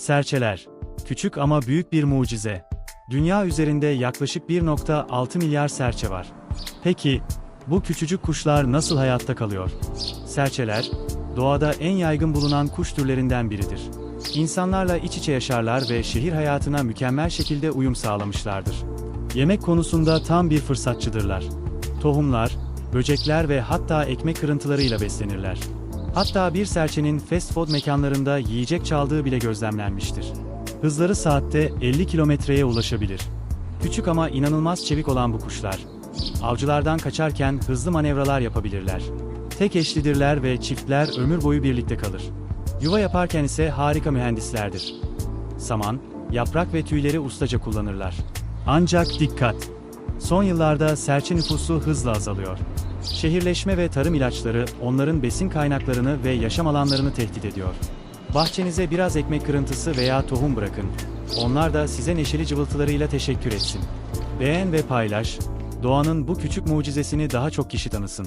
Serçeler. Küçük ama büyük bir mucize. Dünya üzerinde yaklaşık 1.6 milyar serçe var. Peki, bu küçücük kuşlar nasıl hayatta kalıyor? Serçeler, doğada en yaygın bulunan kuş türlerinden biridir. İnsanlarla iç içe yaşarlar ve şehir hayatına mükemmel şekilde uyum sağlamışlardır. Yemek konusunda tam bir fırsatçıdırlar. Tohumlar, böcekler ve hatta ekmek kırıntılarıyla beslenirler. Hatta bir serçenin fast food mekanlarında yiyecek çaldığı bile gözlemlenmiştir. Hızları saatte 50 kilometreye ulaşabilir. Küçük ama inanılmaz çevik olan bu kuşlar. Avcılardan kaçarken hızlı manevralar yapabilirler. Tek eşlidirler ve çiftler ömür boyu birlikte kalır. Yuva yaparken ise harika mühendislerdir. Saman, yaprak ve tüyleri ustaca kullanırlar. Ancak dikkat! Son yıllarda serçe nüfusu hızla azalıyor. Şehirleşme ve tarım ilaçları onların besin kaynaklarını ve yaşam alanlarını tehdit ediyor. Bahçenize biraz ekmek kırıntısı veya tohum bırakın. Onlar da size neşeli cıvıltılarıyla teşekkür etsin. Beğen ve paylaş, doğanın bu küçük mucizesini daha çok kişi tanısın.